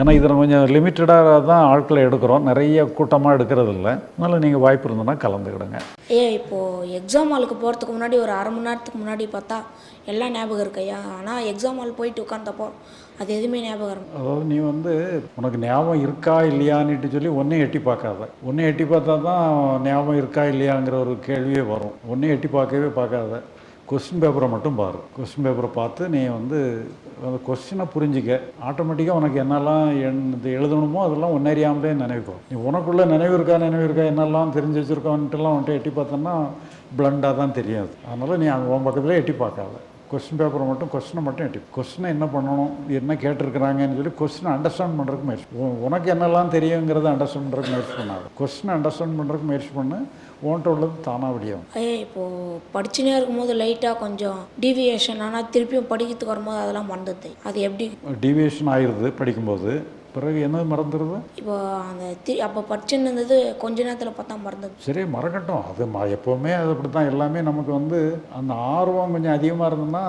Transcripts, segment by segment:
ஏன்னா இதில் கொஞ்சம் லிமிட்டடாக தான் ஆட்களை எடுக்கிறோம். நிறைய கூட்டமாக எடுக்கிறது இல்லை அதனால் நீங்கள் வாய்ப்பு இருந்ததுன்னா கலந்துக்கிடுங்க. ஏ இப்போது எக்ஸாம் ஹாலுக்கு போகிறதுக்கு முன்னாடி ஒரு அரை மணி நேரத்துக்கு முன்னாடி பார்த்தா எல்லாம் ஞாபகம் இருக்கையா ஆனால் எக்ஸாம் ஹால் போயிட்டு உட்காந்தப்போ அது எதுவுமே ஞாபகம் அதாவது நீ வந்து உனக்கு ஞாபகம் இருக்கா இல்லையான்னுட்டு சொல்லி ஒன்றையும் எட்டி பார்க்காத. ஒன்றையும் எட்டி பார்த்தா தான் ஞாபகம் இருக்கா இல்லையாங்கிற ஒரு கேள்வியே வரும். ஒன்றையும் எட்டி பார்க்கவே பார்க்காத. கொஸ்டின் பேப்பரை மட்டும் பாரு. கொஸ்டின் பேப்பரை பார்த்து நீ வந்து அந்த கொஸ்டினை புரிஞ்சிக்க. ஆட்டோமேட்டிக்காக உனக்கு என்னெல்லாம் என் இது எழுதணுமோ அதெல்லாம் ஒன்னறியாமலே நினைவுக்கும் நீ உனக்குள்ளே நினைவு இருக்கா நினைவு இருக்கா என்னெல்லாம் தெரிஞ்சு வச்சுருக்கான்ட்டுலாம் வந்துட்டு எட்டி பார்த்தோன்னா பிளண்டாக தான் தெரியாது அதனால் நீ அங்கே உன் பக்கத்துலேயே எட்டி பார்க்காத. கொஸ்டின் பேப்பரை மட்டும் கொஸ்டினை மட்டும் எட்டி கொஸ்டினை என்ன பண்ணணும் என்ன கேட்டிருக்கிறாங்கன்னு சொல்லி கொஸ்டினை அண்டர்ஸ்டாண்ட் பண்ணுறதுக்கு முயற்சி உனக்கு என்னெல்லாம் தெரியுங்கிறத அண்டர்ஸ்டாண்ட் பண்ணுறதுக்கு முயற்சி பண்ணாது. கொஸ்டினை அண்டர்ஸ்டாண்ட் பண்ணுறதுக்கு முயற்சி பண்ணு. உன்கிட்ட உள்ளது தானாக வெளியாகும் ஐயா இப்போது படிச்சுனே இருக்கும்போது லைட்டாக கொஞ்சம் டீவியேஷன் ஆனால் திருப்பியும் படிக்கிறதுக்கு வரும்போது அதெல்லாம் மறந்துது அது எப்படி? டீவியேஷன் ஆயிடுது படிக்கும்போது. பிறகு என்ன மறந்துடுது? இப்போ அந்த தி அப்போ படிச்சுன்னு இருந்தது கொஞ்ச நேரத்தில் பார்த்தா மறந்தது சரி மறக்கட்டும். அது ம எப்போவுமே அது அப்படி தான் எல்லாமே நமக்கு வந்து அந்த ஆர்வம் கொஞ்சம் அதிகமாக இருந்ததுன்னா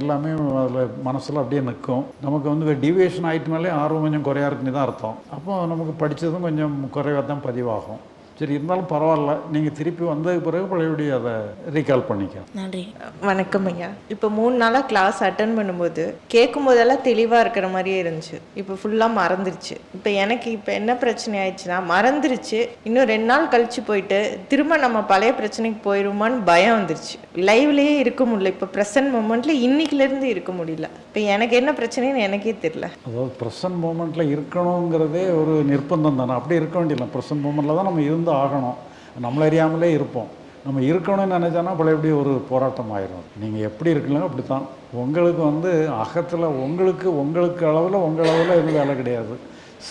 எல்லாமே அதில் மனசில் அப்படியே நிற்கும். நமக்கு வந்து டிவியேஷன் ஆகிட்டனாலே ஆர்வம் கொஞ்சம் குறையா இருக்குன்னு தான் அர்த்தம். அப்போ நமக்கு படித்ததும் கொஞ்சம் குறைவாக தான் பதிவாகும். சரி இருந்தாலும் பரவாயில்ல. நீங்கள் திருப்பி வந்ததுக்கு பிறகு பழையபடி அதை ரீகால் பண்ணிக்க நன்றி. வணக்கம் ஐயா. இப்போ மூணு நாளாக கிளாஸ் அட்டன் பண்ணும்போது கேட்கும் போதெல்லாம் தெளிவாக இருக்கிற மாதிரியே இருந்துச்சு. இப்போ ஃபுல்லாக மறந்துருச்சு. இப்போ எனக்கு இப்போ என்ன பிரச்சனை ஆயிடுச்சுன்னா மறந்துருச்சு. இன்னும் ரெண்டு நாள் கழிச்சு போயிட்டு திரும்ப நம்ம பழைய பிரச்சனைக்கு போயிடுமான்னு பயம் வந்துருச்சு. லைவ்லேயே இருக்க முடியல. இப்போ ப்ரெசன்ட் மூமெண்ட்டில் இன்னைக்குலேருந்து இருக்க முடியல. இப்போ எனக்கு என்ன பிரச்சனைன்னு எனக்கே தெரியல. அதாவது ப்ரெசன்ட் மூமெண்ட்டில் இருக்கணுங்கிறதே ஒரு நிர்பந்தம் தானே. அப்படி இருக்க வேண்டியதில்லை ப்ரெசன்ட் மூமெண்ட்டில் தான் நம்ம இருந்து ஆகணும். நம்மள அறியாமலே இருப்போம். நம்ம இருக்கணும்னு நினச்சோன்னா பழையபடி ஒரு போராட்டம் ஆயிரும். நீங்கள் எப்படி இருக்கலங்க அப்படி தான் உங்களுக்கு வந்து அகத்தில் உங்களுக்கு உங்களுக்கு அளவில் உங்கள் அளவில் எதுவும் வேலை கிடையாது.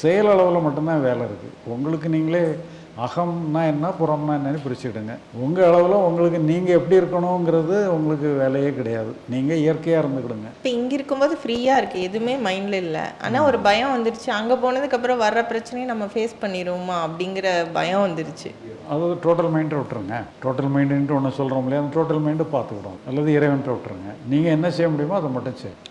செயல் அளவில் மட்டும்தான் வேலை இருக்குது உங்களுக்கு நீங்களே அகம்னா என்ன புறம்னா என்னன்னு பிரிச்சுக்கிடுங்க. உங்கள் அளவில் உங்களுக்கு நீங்கள் எப்படி இருக்கணுங்கிறது உங்களுக்கு வேலையே கிடையாது. நீங்கள் இயற்கையாக இருந்துக்கிடுங்க. இப்போ இங்கே இருக்கும்போது ஃப்ரீயாக இருக்குது எதுவுமே மைண்டில் இல்லை. ஆனால் ஒரு பயம் வந்துருச்சு. அங்கே போனதுக்கப்புறம் வர்ற பிரச்சனையை நம்ம ஃபேஸ் பண்ணிடுவோமா அப்படிங்கிற பயம் வந்துருச்சு. அதாவது டோட்டல் மைண்டை விட்டுருங்க. டோட்டல் மைண்டுன்ட்டு ஒன்று சொல்கிறோம் இல்லையா? அந்த டோட்டல் மைண்டு பார்த்துக்கிடும் அல்லது இறைவன்ட்ட விட்டுருங்க. நீங்கள் என்ன செய்ய முடியுமோ அதை மட்டும் செய்யும்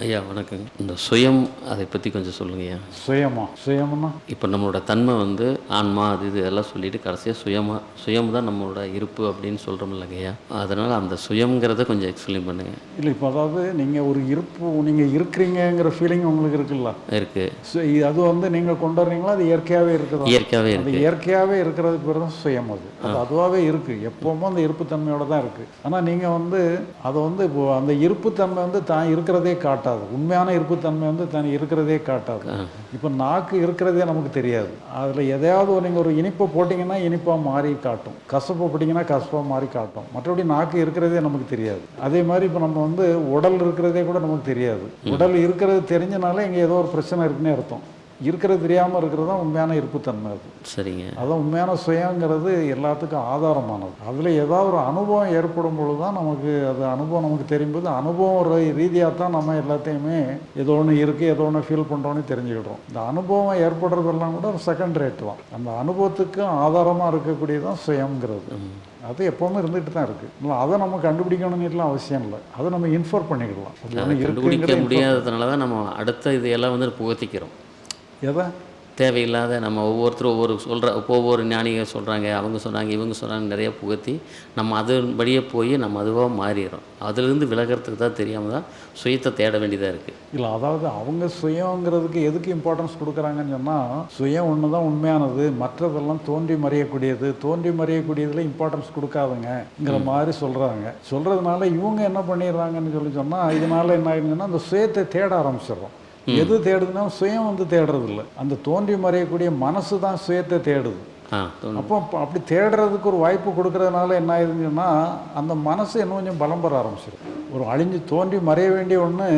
ஐயா வணக்கம் இந்த சுயம் அதை பற்றி கொஞ்சம் சொல்லுங்கய்யா சுயமா? சுயம்னா? இப்போ நம்மளோட தன்மை வந்து ஆன்மா அது இது எல்லாம் சொல்லிட்டு கடைசியாக சுயமா சுயம் தான் நம்மளோட இருப்பு அப்படின்னு சொல்கிறோம் இல்லைங்கய்யா அதனால் அந்த சுயம்ங்கிறத கொஞ்சம் எக்ஸ்பிளைன் பண்ணுங்க. இல்லை இப்போ அதாவது நீங்கள் ஒரு இருப்பு நீங்கள் இருக்கிறீங்கங்கிற ஃபீலிங் உங்களுக்கு இருக்குல்ல? இருக்குது சு- இது- அது வந்து நீங்கள் கொண்டு வர்றீங்களா? அது இயற்கையாகவே இருக்குதா? இயற்கையாகவே அது இருக்குது இயற்கையாகவே இருக்கிறதுக்கு பேர் தான் சுயம் அது. அது அதுவாகவே இருக்குது எப்பவுமே அந்த இருப்புத்தன்மையோட தான் இருக்குது ஆனால் நீங்கள் வந்து அதை வந்து இப்போ அந்த இருப்புத்தன்மை வந்து தான் இருக்கிறதே காட்டாது. உண்மையான இருப்புத்தன்மை வந்து தான் இருக்கிறதே காட்டாது. இப்போ நாக்கு இருக்கிறதே நமக்கு தெரியாது. அதில் எதையாவது ஒரு நீங்கள் ஒரு இனிப்பை போட்டிங்கன்னா இனிப்பாக மாறி காட்டும். கசப்பை போட்டிங்கன்னா கசப்பாக மாறி காட்டும். மற்றபடி நாக்கு இருக்கிறதே நமக்கு தெரியாது. அதே மாதிரி இப்போ நம்ம வந்து உடல் இருக்கிறதே கூட நமக்கு தெரியாது. உடல் இருக்கிறது தெரிஞ்சனால இங்கே ஏதோ ஒரு பிரச்சனை இருக்குன்னே அர்த்தம். இருக்கிறது தெரியாமல் இருக்கிறது தான் உண்மையான இருப்புத்தன்மை அது. சரிங்க. அதான் உண்மையான சுயங்கிறது எல்லாத்துக்கும் ஆதாரமானது. அதில் ஏதாவது ஒரு அனுபவம் ஏற்படும் பொழுது தான் நமக்கு அது அனுபவம் நமக்கு தெரியும்போது அனுபவம் ரீதியாக தான் நம்ம எல்லாத்தையுமே ஏதோ ஒன்று இருக்குது ஏதோ ஒன்று ஃபீல் பண்ணுறோன்னு தெரிஞ்சுக்கிடுறோம். இந்த அனுபவம் ஏற்படுறதெல்லாம் கூட ஒரு செகண்ட் ரேட் தான். அந்த அனுபவத்துக்கு ஆதாரமாக இருக்கக்கூடியதான் சுயங்கிறது அது எப்போவுமே இருந்துகிட்டு தான் இருக்குது இல்லை அதை நம்ம கண்டுபிடிக்கணும்னுலாம் அவசியம் இல்லை. அதை நம்ம இன்ஃபர் பண்ணிக்கிடலாம். கண்டுபிடிக்க முடியாததுனால தான் நம்ம அடுத்த இதையெல்லாம் வந்து புகத்திக்கிறோம். எதை தேவையில்லாத நம்ம ஒவ்வொருத்தரும் ஒவ்வொரு சொல்கிற ஒவ்வொரு ஞானிகள் சொல்கிறாங்க அவங்க சொன்னாங்க இவங்க சொன்னாங்க நிறைய புகத்தி நம்ம அதன்படியே போய் நம்ம அதுவாக மாறிடுறோம். அதிலிருந்து விலகிறதுக்கு தான் தெரியாமல் தான் சுயத்தை தேட வேண்டியதாக இருக்குது இல்லை அதாவது அவங்க சுயங்கிறதுக்கு எதுக்கு இம்பார்ட்டன்ஸ் கொடுக்குறாங்கன்னு சொன்னால் சுயம் ஒன்று தான் உண்மையானது மற்றதெல்லாம் தோன்றி மறையக்கூடியது தோன்றி மறையக்கூடியதில் இம்பார்ட்டன்ஸ் கொடுக்காதுங்கங்கிற மாதிரி சொல்கிறாங்க சொல்கிறதுனால இவங்க என்ன பண்ணிடுறாங்கன்னு சொல்லி சொன்னால் இதனால என்ன ஆயிடுச்சுன்னா அந்த சுயத்தை தேட ஆரம்பிச்சிடுறோம். எது தேடுதுன்னா சுயம் வந்து தேடுறது இல்லை அந்த தோன்றி மறையக்கூடிய மனசு தான் சுயத்தை தேடுது. அப்போ அப்ப அப்படி தேடுறதுக்கு ஒரு வாய்ப்பு கொடுக்கறதுனால என்ன ஆயிடுதுன்னு அந்த மனசு இன்னும் கொஞ்சம் பலம் பெற ஆரம்பிச்சிடும் ஒரு அழிஞ்சு தோன்றி மறைய வேண்டிய ஒன்று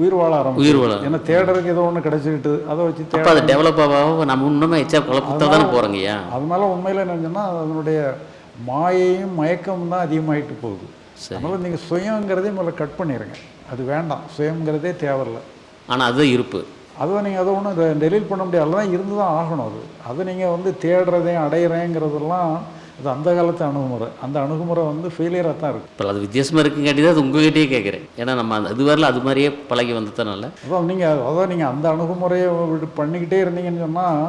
உயிர் வாழ ஆரம்பிச்சு உயிர் வாழ. ஏன்னா தேடுறதுக்கு ஏதோ ஒன்று கிடைச்சிக்கிட்டு அதை வச்சு அது டெவலப் ஆக நம்ம இன்னுமே எச்சா தானே போகிறோங்கய்யா அதனால உண்மையில் என்ன சொன்னால் அதனுடைய மாயையும் மயக்கமும் தான் அதிகமாயிட்டு போகுது. அதனால் நீங்கள் சுயங்கிறதே முதல்ல கட் பண்ணிடுங்க அது வேண்டாம். சுயங்கிறதே தேவையில்லை. ஆனால் அது இருப்பு. அதை நீங்கள் அதை ஒன்றும் டெலீட் பண்ண முடியாது. அதெல்லாம் இருந்து தான் ஆகணும் அது. அதை நீங்கள் வந்து தேடுறதையும் அடையிறேங்கிறதெல்லாம் அது அந்த காலத்து அணுகுமுறை. அந்த அணுகுமுறை வந்து ஃபெயிலியராக தான் இருக்குது இப்போ அது வித்தியாசமாக இருக்குங்காட்டி தான் அது உங்ககிட்டயே கேட்குறேன். ஏன்னா நம்ம அந்த இது வரல அது மாதிரியே பழகி வந்ததுனால. அதான் நீங்கள் அதான் நீங்கள் அந்த அணுகுமுறையை விட்டு பண்ணிக்கிட்டே இருந்தீங்கன்னு சொன்னால்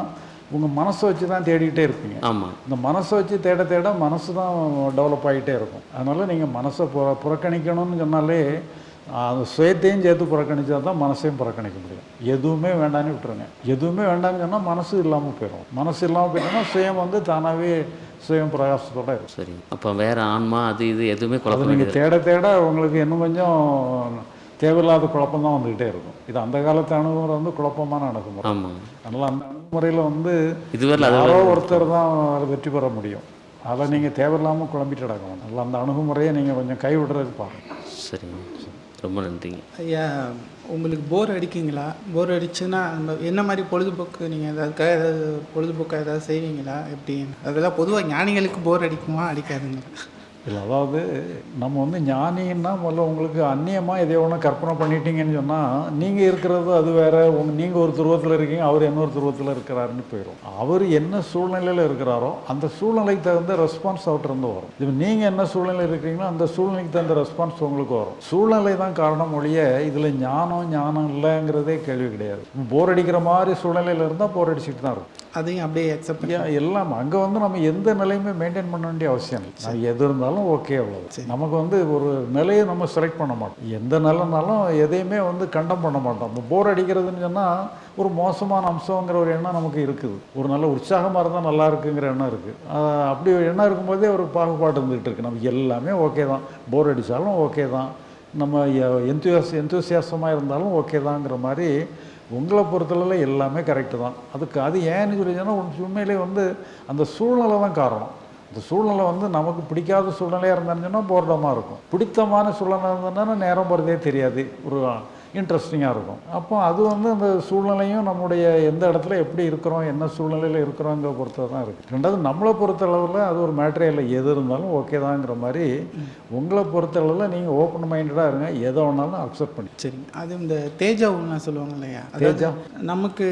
உங்கள் மனசை வச்சு தான் தேடிக்கிட்டே இருப்பீங்க. ஆமாம் இந்த மனசை வச்சு தேட தேட மனசு தான் டெவலப் ஆகிட்டே இருக்கும். அதனால் நீங்கள் மனசை புற புறக்கணிக்கணும்னு சொன்னாலே அது சுயத்தையும் சேர்த்து புறக்கணிச்சா தான் மனசையும் புறக்கணிக்க முடியும். எதுவுமே வேண்டான்னு விட்டுருங்க. எதுவுமே வேண்டாம்னு சொன்னால் மனசு இல்லாமல் போயிடும் மனசு இல்லாமல் போயிட்டோம்னா சுயம் வந்து தானாகவே சுயம் பிரகாசத்தோட இருக்கும். சரி. அப்போ வேற ஆன்மா அது இது எதுவுமே அது குழப்பம் நீங்கள் தேட தேட உங்களுக்கு இன்னும் கொஞ்சம் தேவையில்லாத குழப்பம் தான் வந்துக்கிட்டே இருக்கும். இது அந்த காலத்து அணுகுமுறை வந்து குழப்பமான அணுகுமுறை. அதனால் அந்த அணுகுமுறையில் வந்து இதுவரையில் அது யாரோ ஒருத்தர் தான் வெற்றி பெற முடியும். அதை நீங்கள் தேவையில்லாமல் குழம்பிட்டு கிடக்க வேண்டாம் அதனால் அந்த அணுகுமுறையை நீங்கள் கொஞ்சம் கைவிடுறதுக்கு பாருங்கள் சரிங்க. ரொம்ப நன்றிங்க. ஐயா உங்களுக்கு போர் அடிக்குங்களா? போர் அடிச்சுன்னா அந்த என்ன மாதிரி பொழுதுபோக்கு நீங்கள் அதுக்காக ஏதாவது பொழுதுபோக்காக ஏதாவது செய்வீங்களா? எப்படி அதெல்லாம் பொதுவாக ஞானிகளுக்கு போர் அடிக்குமா? அடிக்காதுங்களா இல்லை அதாவது நம்ம வந்து ஞானின்னா முதல்ல உங்களுக்கு அந்நியமாக எதையோ ஒன்று கற்பனை பண்ணிட்டீங்கன்னு சொன்னால் நீங்கள் இருக்கிறது அது வேறு உங்க நீங்கள் ஒரு துருவத்தில் இருக்கீங்க அவர் இன்னொரு துருவத்தில் இருக்கிறாருன்னு போயிடும் அவர் என்ன சூழ்நிலையில் இருக்கிறாரோ அந்த சூழ்நிலைக்கு தகுந்த ரெஸ்பான்ஸ் அவர்கிட்ட வரும். இப்போ நீங்கள் என்ன சூழ்நிலையில் இருக்கிறீங்களோ அந்த சூழ்நிலைக்கு தகுந்த ரெஸ்பான்ஸ் உங்களுக்கு வரும். சூழ்நிலை தான் காரணம் ஒழிய இதில் ஞானம் ஞானம் இல்லைங்கிறதே கேள்வி கிடையாது. போர் அடிக்கிற மாதிரி சூழ்நிலையில் இருந்தால் போர் அடிச்சுட்டு தான் இருக்கும். அதையும் அப்படியே அக்செப்ட் பண்ணி எல்லாம் அங்கே வந்து நம்ம எந்த நிலையுமே மெயின்டைன் பண்ண வேண்டிய அவசியம் இல்லை. எது இருந்தாலும் ஓகே அவ்வளோ நமக்கு வந்து ஒரு நிலையை நம்ம செலக்ட் பண்ண மாட்டோம். எந்த நிலைனாலும் எதையுமே வந்து கண்டம் பண்ண மாட்டோம். இப்போ போர் அடிக்கிறதுன்னு சொன்னால் ஒரு மோசமான அம்சங்கிற ஒரு எண்ணம் நமக்கு இருக்குது. ஒரு நல்ல உற்சாகமாக இருந்தால் நல்லா இருக்குங்கிற எண்ணம் இருக்குது அப்படி ஒரு எண்ணம் இருக்கும்போதே ஒரு பாகுபாடு இருந்துகிட்டு இருக்குது நமக்கு எல்லாமே ஓகே தான். போர் அடித்தாலும் ஓகே தான். நம்ம எந்தூசியாஸ் எந்தூசியாசமாக இருந்தாலும் ஓகே தாங்கிற மாதிரி உங்களை பொறுத்தளவில் எல்லாமே கரெக்டு தான். அதுக்கு அது ஏன்னு சொல்லி சொன்னால் உண்மையிலே வந்து அந்த சூழ்நிலை தான் காரணம். அந்த சூழ்நிலை வந்து நமக்கு பிடிக்காத சூழ்நிலையாக இருந்தாங்கன்னா சொன்னால் போர்டமாக இருக்கும். பிடித்தமான சூழ்நிலை இருந்ததுன்னா நேரம் போகிறதே தெரியாது. ஒரு இன்ட்ரெஸ்டிங்காக இருக்கும். அப்போ அது வந்து அந்த சூழ்நிலையும் நம்முடைய எந்த இடத்துல எப்படி இருக்கிறோம் என்ன சூழ்நிலையில் இருக்கிறோங்கிற பொறுத்து தான் இருக்குது ரெண்டாவது நம்மளை பொறுத்தளவில் அது ஒரு இல்லை. எது இருந்தாலும் ஓகே தாங்கிற மாதிரி உங்களை பொறுத்தளவில் நீங்கள் ஓப்பன் மைண்டடாக இருங்க. எதை வேணாலும் அக்செப்ட் பண்ணி. சரிங்க. அது இந்த தேஜா உண்மை சொல்லுவாங்க இல்லையா? அதாவது நமக்கு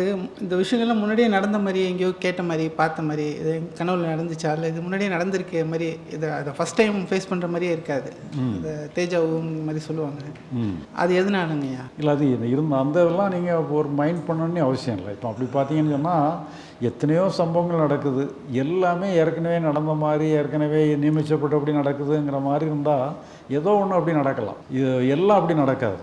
இந்த விஷயங்கள்லாம் முன்னாடியே நடந்த மாதிரி எங்கேயோ கேட்ட மாதிரி பார்த்த மாதிரி இது கனவுல நடந்துச்சா? இல்லை இது முன்னாடியே நடந்திருக்க மாதிரி இதை அதை ஃபஸ்ட் டைம் ஃபேஸ் பண்ணுற மாதிரியே இருக்காது. இந்த தேஜாவும் மாதிரி சொல்லுவாங்க. அது எதுனாலங்கய்யா? இல்லை அது இருந்த அந்த இதெல்லாம் நீங்கள் ஒரு மைண்ட் பண்ணணும்னு அவசியம் இல்லை. இப்போ அப்படி பார்த்தீங்கன்னு சொன்னால் எத்தனையோ சம்பவங்கள் நடக்குது. எல்லாமே ஏற்கனவே நடந்த மாதிரி ஏற்கனவே நியமிச்சப்பட்டபடி நடக்குதுங்கிற மாதிரி இருந்தால் ஏதோ ஒன்று அப்படி நடக்கலாம். இது எல்லாம் அப்படி நடக்காது.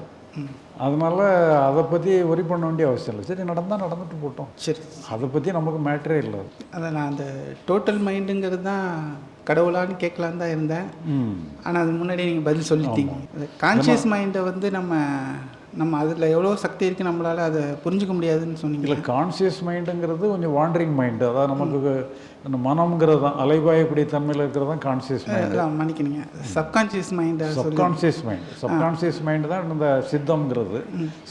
அதனால் அதை பற்றி ஒரி பண்ண வேண்டிய அவசியம் இல்லை. சரி நடந்தால் நடந்துட்டு போட்டோம். சரி. அதை பற்றி நமக்கு மேட்டரே இல்லை. அது. நான் அந்த டோட்டல் மைண்டுங்கிறது தான் கடவுளான்னு கேட்கலான்னு தான் இருந்தேன். ஆனால் அது முன்னாடியே நீங்கள் பதில் சொல்லிட்டீங்க. கான்சியஸ் மைண்டை வந்து நம்ம நம்ம அதில் எவ்வளோ சக்தி இருக்குது நம்மளால் அதை புரிஞ்சுக்க முடியாதுன்னு சொன்னீங்க. இல்லை கான்சியஸ் மைண்டுங்கிறது கொஞ்சம் வாண்டரிங் மைண்டு அதாவது நமக்கு இந்த மனம்ங்கிறது தான். அலைபாயக்கூடிய தன்மையில் இருக்கிறது தான் கான்சியஸ் மைண்ட் மன்னிக்கணுங்க. சப்கான்சியஸ் மைண்டை சப்கான்சியஸ் மைண்ட் சப்கான்சியஸ் மைண்டு தான் இந்த சித்தம்ங்கிறது.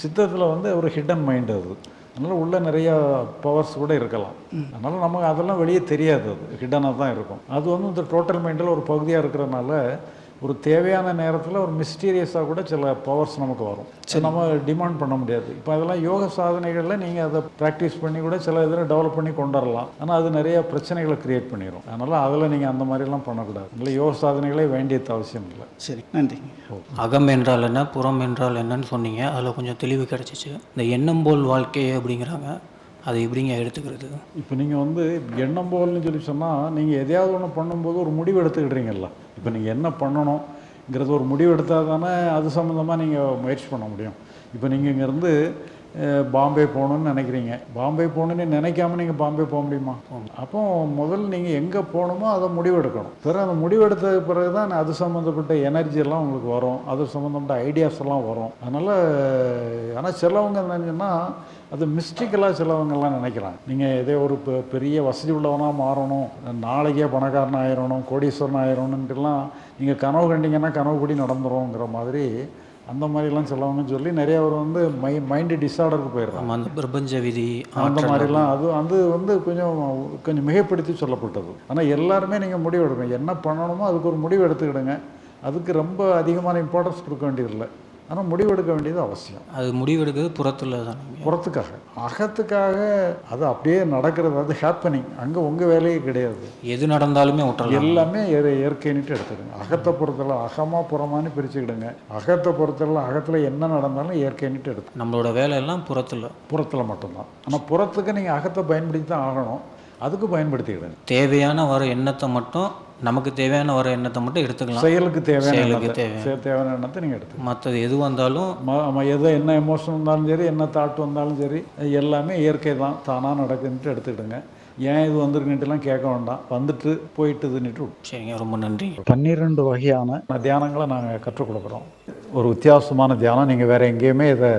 சித்தத்தில் வந்து ஒரு ஹிடன் மைண்ட் அது. அதனால் உள்ள நிறைய பவர்ஸ் கூட இருக்கலாம். அதனால் நமக்கு அதெல்லாம் வெளியே தெரியாது அது. ஹிடனாக தான் இருக்கும். அது வந்து இந்த டோட்டல் மைண்டில் ஒரு பகுதியாக இருக்கிறனால ஒரு தேவையான நேரத்தில் ஒரு மிஸ்டீரியஸாக கூட சில பவர்ஸ் நமக்கு வரும். அது நம்ம டிமாண்ட் பண்ண முடியாது. இப்போ அதெல்லாம் யோக சாதனைகளில் நீங்கள் அதை ப்ராக்டிஸ் பண்ணி கூட சில இதில் டெவலப் பண்ணி கொண்டு வரலாம் ஆனால் அது நிறைய பிரச்சனைகளை கிரியேட் பண்ணிடும் அதனால் அதில் நீங்கள் அந்த மாதிரிலாம் பண்ணக்கூடாது. இல்லை யோக சாதனைகளே வேண்டியது அவசியம் இல்லை. சரி நன்றிங்க அகம் என்றால் என்ன புறம் என்றால் என்னன்னு சொன்னீங்க. அதில் கொஞ்சம் தெளிவு கிடச்சிச்சு. இந்த எண்ணம் போல் வாழ்க்கை அப்படிங்கிறாங்க. அதை எப்படிங்க எடுத்துக்கிறது? இப்போ நீங்கள் வந்து எண்ணம் போகலன்னு சொல்லி சொன்னால் நீங்கள் எதையாவது ஒன்று பண்ணும்போது ஒரு முடிவு எடுத்துக்கிட்டீங்கல்ல இப்போ நீங்கள் என்ன பண்ணணுங்கிறது ஒரு முடிவு எடுத்தால் தானே அது சம்மந்தமாக நீங்கள் முயற்சி பண்ண முடியும். இப்போ நீங்கள் இங்கேருந்து பாம்பே போகணுன்னு நினைக்கிறீங்க. பாம்பே போகணுன்னு நினைக்காம நீங்கள் பாம்பே போக முடியுமா? அப்போ முதல்ல நீங்கள் எங்கே போகணுமோ அதை முடிவெடுக்கணும். பிறகு அந்த முடிவெடுத்த பிறகு தான் அது சம்மந்தப்பட்ட எனர்ஜி எல்லாம் உங்களுக்கு வரும். அது சம்மந்தப்பட்ட ஐடியாஸ் எல்லாம் வரும். அதனால் ஆனால் சிலவங்க என்னங்கன்னா அது மிஸ்டிக்கலாக சிலவங்கெல்லாம் நினைக்கிறாங்க. நீங்கள் இதே ஒரு பெ- பெரிய வசதி உள்ளவனாக மாறணும். நாளைக்கே பணக்காரன் ஆயிரணும் கோடீஸ்வரன் ஆயிரணுன்ட்டுலாம் நீங்கள் கனவு கண்டிங்கன்னா கனவுப்படி நடந்துருங்கிற மாதிரி அந்த மாதிரிலாம் சிலவங்க சொல்லி நிறைய பேர் வந்து மை மைண்டு டிஸார்டருக்கு போயிடுறாங்க. அந்த பிரபஞ்ச விதி அந்த மாதிரிலாம் அது அது வந்து கொஞ்சம் கொஞ்சம் மிகைப்படுத்தி சொல்லப்பட்டது. ஆனால் எல்லாருமே நீங்கள் முடிவு எடுக்கணும் என்ன பண்ணணுமோ அதுக்கு ஒரு முடிவு எடுத்துக்கிடுங்க. அதுக்கு ரொம்ப அதிகமான இம்பார்ட்டன்ஸ் கொடுக்க வேண்டியதில்லை. ஆனால் முடிவு எடுக்க வேண்டியது அவசியம். அது முடிவெடுக்கிறது புறத்தில் தான். புறத்துக்காக. அகத்துக்காக அது அப்படியே நடக்கிறது அது ஹேப்பனிங் அங்கே உங்கள் வேலையே கிடையாது. எது நடந்தாலுமே விட்டுறலாம் எல்லாமே இயற்கை- இயற்கைன்னுட்டு எடுத்துடுங்க. அகத்தை பொறுத்தல அகமாக புறமானு பிரிச்சுக்கிடுங்க. அகத்தை பொறுத்தல அகத்தில் என்ன நடந்தாலும் இயற்கைன்னுட்டு எடுத்து. நம்மளோட வேலையெல்லாம் புறத்தில். புறத்தில் மட்டும்தான். ஆனால் புறத்துக்கு நீங்கள் அகத்தை பயன்படுத்தி தான் ஆகணும். அதுக்கு பயன்படுத்திக்கிடுங்க. தேவையான வர எண்ணத்தை மட்டும் நமக்கு தேவையான வர எண்ணத்தை மட்டும் எடுத்துக்கலாம். செயலுக்கு தேவையான செயலுக்கு எண்ணத்தை தேவை. செ- தேவையான எண்ணத்தை நீங்கள் எடுத்து மற்றது எது வந்தாலும் ம எது என்ன எமோஷன் வந்தாலும் சரி என்ன தாட் வந்தாலும் சரி எல்லாமே இயற்கை தான் தானாக நடக்குதுன்ட்டு எடுத்துக்கிடுங்க. ஏன் இது வந்திருக்குன்ட்டுலாம் கேட்க வேண்டாம். வந்துட்டு போயிட்டுதுன்னுட்டு சரிங்க ரொம்ப நன்றி. பன்னிரெண்டு வகையான தியானங்களை நாங்கள் கற்றுக் கொடுக்குறோம். ஒரு வித்தியாசமான தியானம் நீங்கள் வேறு எங்கேயுமே இதை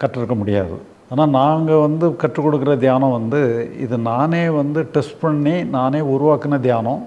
கற்றுருக்க முடியாது. ஆனால் நாங்கள் வந்து கற்றுக் கொடுக்குற தியானம் வந்து இது நானே வந்து டெஸ்ட் பண்ணி நானே உருவாக்கின தியானம்.